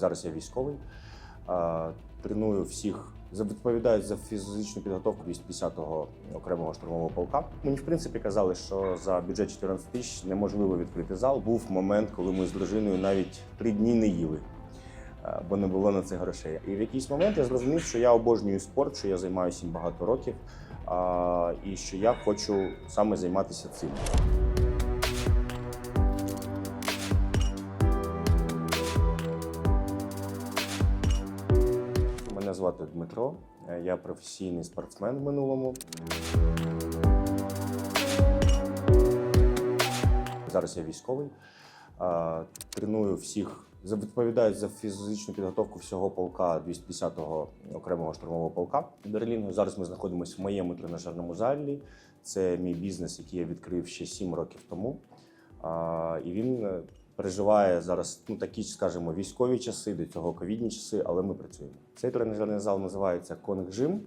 Зараз я військовий, треную всіх, відповідаю за фізичну підготовку 250-го окремого штурмового полка. Мені в принципі казали, що за бюджет 14 тисяч неможливо відкрити зал. Був момент, коли ми з дружиною навіть три дні не їли, бо не було на це грошей. І в якийсь момент я зрозумів, що я обожнюю спорт, що я займаюся багато років, і що я хочу саме займатися цим. Звати Дмитро. е, Я професійний спортсмен в минулому. Зараз я військовий. Треную всіх, відповідаю за фізичну підготовку всього полка 250-го окремого штурмового полка Берлінгу. Зараз ми знаходимося в моєму тренажерному залі. Це мій бізнес, який я відкрив ще 7 років тому. І він е, переживає зараз ну, такі, скажімо, військові часи, до цього ковідні часи, але ми працюємо. Цей тренажерний зал називається Конг Джим.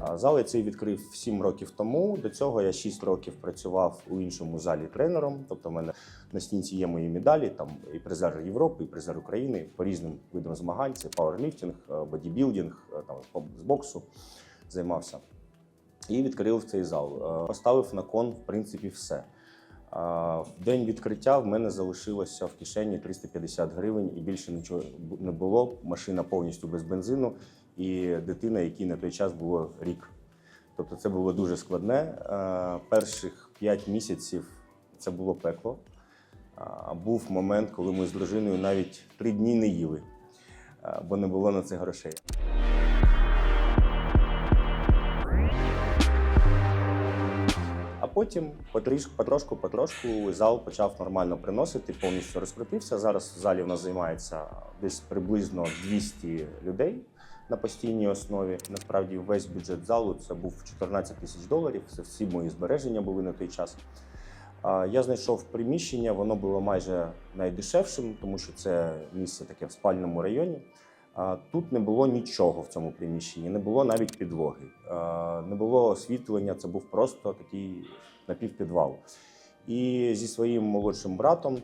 А Зал я цей відкрив 7 років тому. До цього я 6 років працював у іншому залі тренером. Тобто, в мене на стінці є мої медалі, там і призер Європи, і призер України по різним видам змагань. Це пауерліфтинг, е, бодібілдинг, е, там з боксу займався. І відкрив цей зал. Е, Поставив на кон, в принципі, все. В день відкриття в мене залишилося в кишені 350 гривень і більше нічого не було. Машина повністю без бензину, і дитина, якій на той час було рік. Тобто це було дуже складне. Е, Перших 5 місяців це було пекло. Був момент, коли ми з дружиною навіть три дні не їли, е, бо не було на це грошей. Потім потрошку, потрошку зал почав нормально приносити, повністю розкрутився. Зараз в залі в нас займається десь приблизно 200 людей на постійній основі. Насправді весь бюджет залу це був 14 тисяч доларів. Це всі мої збереження були на той час. Я знайшов приміщення, воно було майже найдешевшим, тому що це місце таке в спальному районі. Тут не було нічого в цьому приміщенні, не було навіть підлоги, не було освітлення, це був просто такий напівпідвал. І зі своїм молодшим братом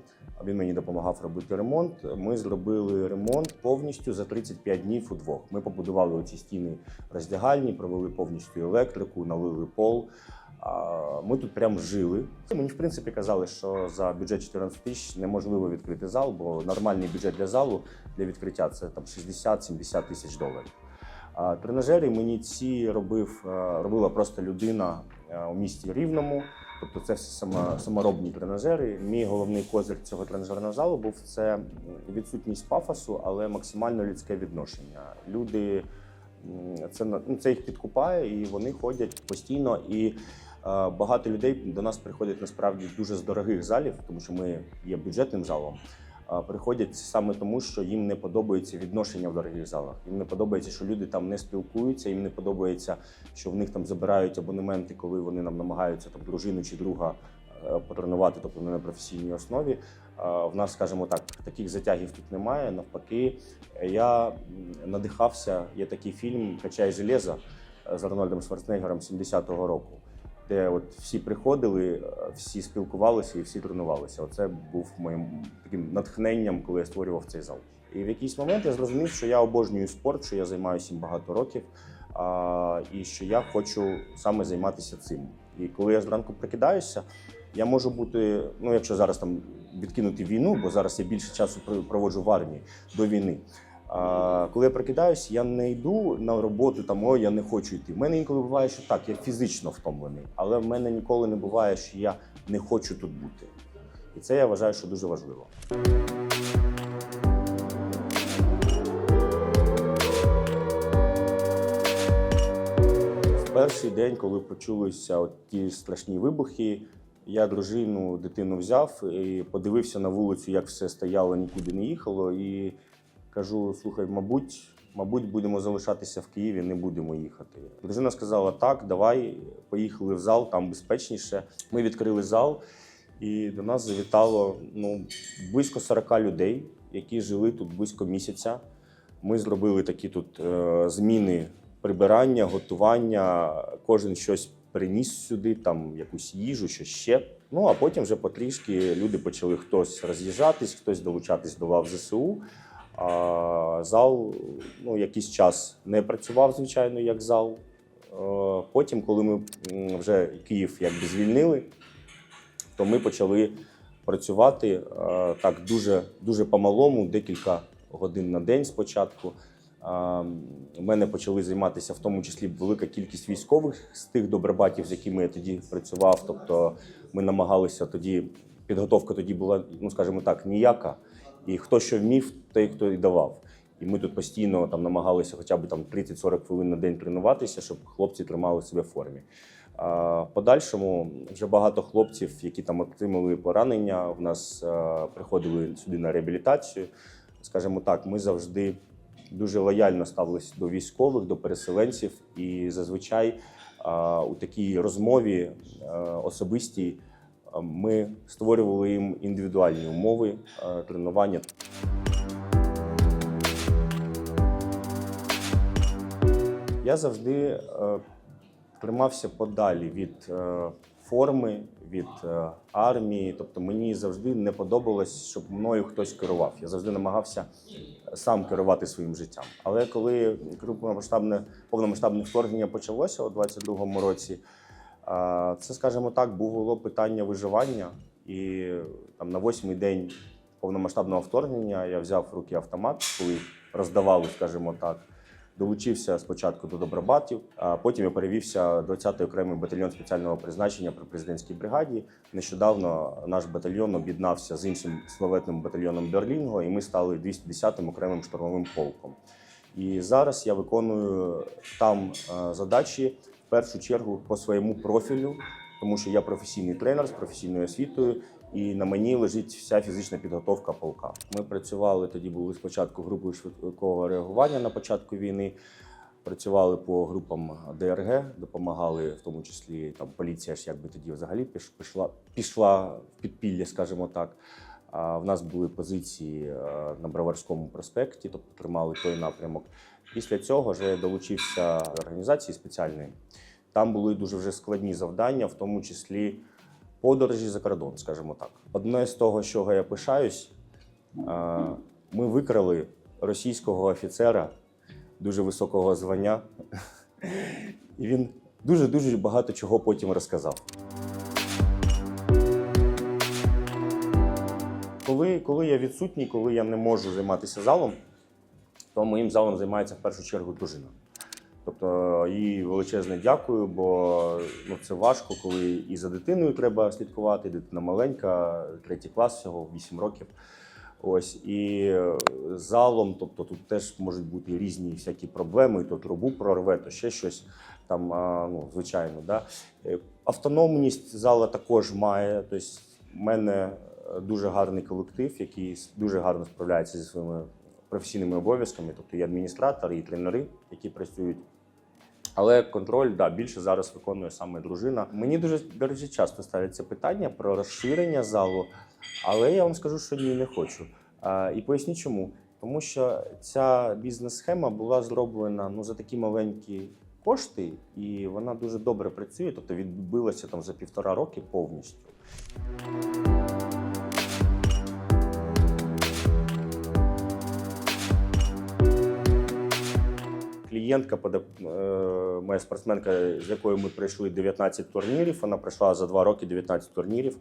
він мені допомагав робити ремонт. Ми зробили ремонт повністю за 35 днів удвох. Ми побудували оці стіни роздягальні, провели повністю електрику, налили пол. Ми тут прям жили. Мені в принципі казали, що за бюджет 14 тисяч неможливо відкрити зал, бо нормальний бюджет для залу для відкриття це там 60-70 тисяч доларів. А тренажери мені ці робив, е, робила просто людина е, у місті Рівному. Тобто це все само, саморобні тренажери. Мій головний козир цього тренажерного залу був це відсутність пафосу, але максимально людське відношення. Люди це ну, це їх підкупає, і вони ходять постійно. І багато людей до нас приходять насправді дуже з дорогих залів, тому що ми є бюджетним залом. Приходять саме тому, що їм не подобається відношення в дорогих залах. Їм не подобається, що люди там не спілкуються. Їм не подобається, що в них там забирають абонементи, коли вони нам намагаються там дружину чи друга е, потренувати, тобто не на професійній основі. В нас, скажімо так, таких затягів тут немає. Навпаки, я надихався. Є такий фільм Качай железо з Арнольдом Шварценеггером 70-го року, де от всі приходили, е, всі спілкувалися і всі тренувалися. Оце був моїм таким натхненням, коли я створював цей зал. І в якийсь момент я зрозумів, що я обожнюю спорт, що я займаюся їм багато років, а, і що я хочу саме займатися цим. І коли я зранку прокидаюся, я можу бути, ну якщо зараз там відкинути війну, бо зараз я більше часу проводжу в армії до війни. А, коли я прокидаюсь, я не йду на роботу, там ой, я не хочу йти. В мене інколи буває, що так, я фізично втомлений, але в мене ніколи не буває, що я не хочу тут бути. І це я вважаю, що дуже важливо. В перший день, коли почулися ті страшні вибухи, я дружину, дитину взяв і подивився на вулицю, як все стояло, нікуди не їхало. І кажу: слухай, мабуть, мабуть, будемо залишатися в Києві, не будемо їхати. Дружина сказала: так, давай, поїхали в зал, там безпечніше. Ми відкрили зал, і до нас завітало ну, близько 40 людей, які жили тут близько місяця. Ми зробили такі тут е, зміни прибирання, готування. Кожен щось приніс сюди, там якусь їжу, що ще. Ну а потім вже потрішки люди почали хтось роз'їжджатись, хтось долучатись до лав ЗСУ. Зал ну, якийсь час не працював, звичайно, як зал. Е, Потім, коли ми вже Київ якби звільнили, то ми почали працювати е, так дуже, дуже по-малому, декілька годин на день спочатку. У мене почали займатися в тому числі велика кількість військових з тих добробатів, з якими я тоді працював. Тобто ми намагалися тоді, підготовка тоді була, ну скажімо так, ніяка. І хто що вмів, той хто і давав. І ми тут постійно там намагалися хоча б там 30-40 хвилин на день тренуватися, щоб хлопці тримали себе в формі. А подальшому вже багато хлопців, які там отримали поранення, в нас е, приходили сюди на реабілітацію. Скажімо так, ми завжди дуже лояльно ставилися до військових, до переселенців, і зазвичай е, у такій розмові е, особистій ми створювали їм індивідуальні умови е, тренування. Я завжди е, тримався подалі від е, форми, від е, армії. Тобто мені завжди не подобалось, щоб мною хтось керував. Я завжди намагався сам керувати своїм життям. Але коли крупномасштабне повномасштабне вторгнення почалося у 22-му році, е, це, скажімо так, було питання виживання. І там на восьмий день повномасштабного вторгнення я взяв в руки автомат, коли роздавали, скажімо так. Долучився спочатку до добробатів, а потім я перевівся 20-й окремий батальйон спеціального призначення при президентській бригаді. Нещодавно наш батальйон об'єднався з іншим славетним батальйоном Берлінго, і ми стали 210-м окремим штурмовим полком. І зараз я виконую там е, задачі першу чергу по своєму профілю, тому що я професійний тренер з професійною освітою, і на мені лежить вся фізична підготовка полка. Ми працювали тоді, були спочатку групою швидкого реагування на початку війни. Працювали по групам ДРГ, допомагали, в тому числі там поліція ж якби тоді взагалі пішла, пішла в підпілля, скажімо так. В нас були позиції е, на Броварському проспекті, тобто тримали той напрямок. Після цього вже долучився до організації спеціальної. Там були дуже вже складні завдання, в тому числі подорожі за кордон, скажімо так. Одне з того, з чого я пишаюсь, е, ми викрали російського офіцера дуже високого звання, і він дуже дуже багато чого потім розказав. Коли, коли я відсутній, коли я не можу займатися залом, то моїм залом займається в першу чергу дружина. Тобто їй величезне дякую, бо ну, це важко, коли і за дитиною треба слідкувати. Дитина маленька, третій клас всього, 8 років. Ось і е, залом, тобто тут теж можуть бути різні всякі проблеми, то трубу прорве, то ще щось там, ну, звичайно. Да? Е, Автономність зала також має. Тобто, в мене е, дуже гарний колектив, який дуже гарно справляється зі своїми професійними обов'язками, тобто і адміністратори, і тренери, які працюють. Але контроль да, більше зараз виконує саме дружина. Мені дуже до речі, часто ставляться питання про розширення залу, але я вам скажу, що ні, не хочу. А, і поясню чому. Тому що ця бізнес-схема була зроблена ну, за такі маленькі кошти, і вона дуже добре працює, тобто відбилася там за півтора роки повністю. Клієнтка, е, моя спортсменка, з якою ми пройшли 19 турнірів. Вона пройшла за два роки 19 турнірів.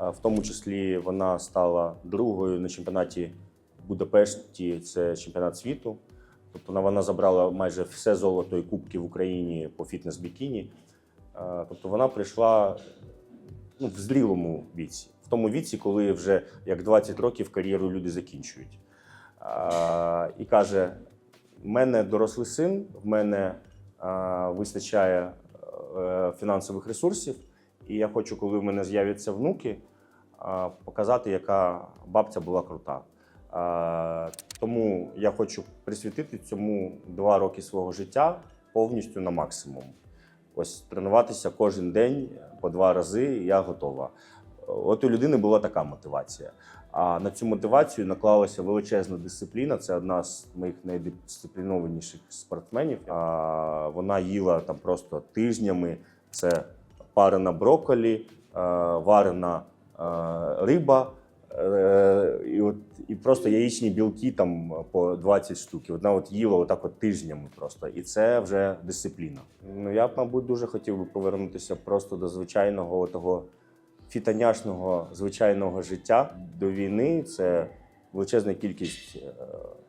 Е, В тому числі вона стала другою на чемпіонаті Будапешті. Це чемпіонат світу. Тобто вона- забрала майже все золото і кубки в Україні по фітнес-бікіні. Е, Тобто вона прийшла ну, в зрілому віці, в тому віці, коли вже як 20 років кар'єру люди закінчують. І каже: в мене дорослий син, в мене а, вистачає е, фінансових ресурсів, і я хочу, коли в мене з'являться внуки, а, показати, яка бабця була крута. А, тому я хочу присвятити цьому два роки свого життя повністю на максимум. Ось тренуватися кожен день по два рази, я готова. От у людини була така мотивація. А на цю мотивацію наклалася величезна дисципліна. Це одна з моїх найдисциплінованіших спортсменів. А, вона їла там просто тижнями. Це парена брокколі, е, варена е, риба, Е, і, от, і просто яєчні білки там по 20 штук. І Одна от їла отак от тижнями просто. І це вже дисципліна. Ну я б, мабуть, дуже хотів би повернутися просто до звичайного того фітаняшного звичайного життя до війни. Це величезна кількість е,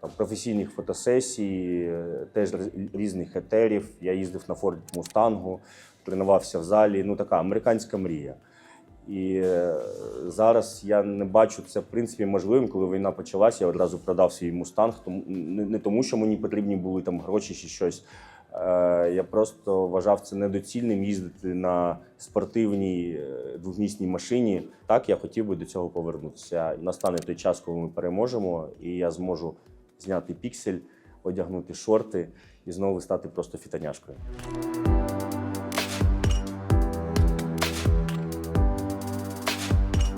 там, професійних фотосесій, е, теж різних етерів. Я їздив на Форд Мустангу, тренувався в залі. Ну така американська мрія. І е, зараз я не бачу це в принципі можливим, коли війна почалася. Я одразу продав свій мустанг. Тому не тому, що мені потрібні були там гроші чи щось. Е, я просто вважав це недоцільним їздити на спортивній е, двохмісній машині. Так, я хотів би до цього повернутися. Настане той час, коли ми переможемо, і я зможу зняти піксель, одягнути шорти і знову стати просто фітаняшкою.